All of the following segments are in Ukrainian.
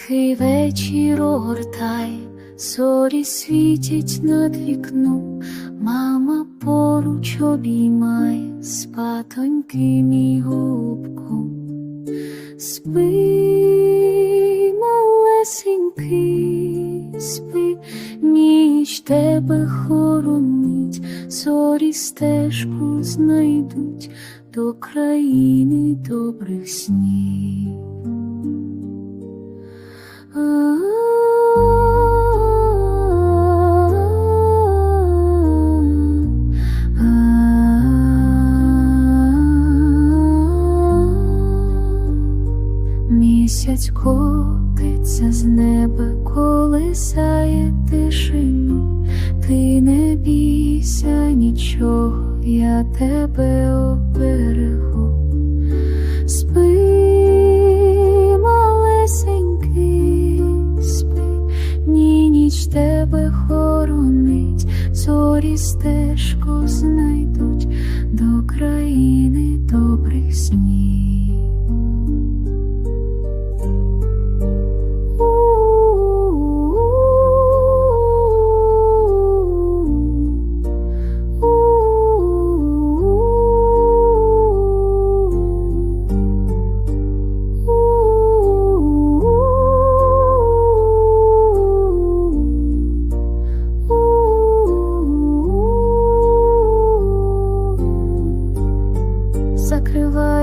Тихий вечір огортай, зорі світять над вікном, мама поруч обіймає спатоньки мій губком. спи, малесенький, спи, ніч тебе хоронить, зорі стежку знайдуть до країни добрих снів. Місяць котиться з неба, колисає тишину, ти не бійся нічого, я тебе оберегу. Спи, малесенький, спи, ні ніч тебе хоронить, зорі стежку знайдуть до країни добрих снів.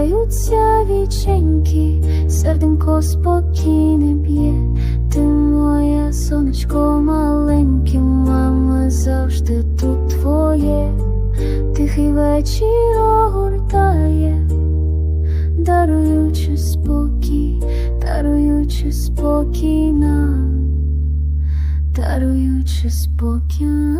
Закриваються віченьки, серденько спокійне б'є, ти моє сонечко маленьке, мама завжди тут твоє, тихий вечір огортає, даруючи спокій, даруючи спокій нам, даруючи спокій.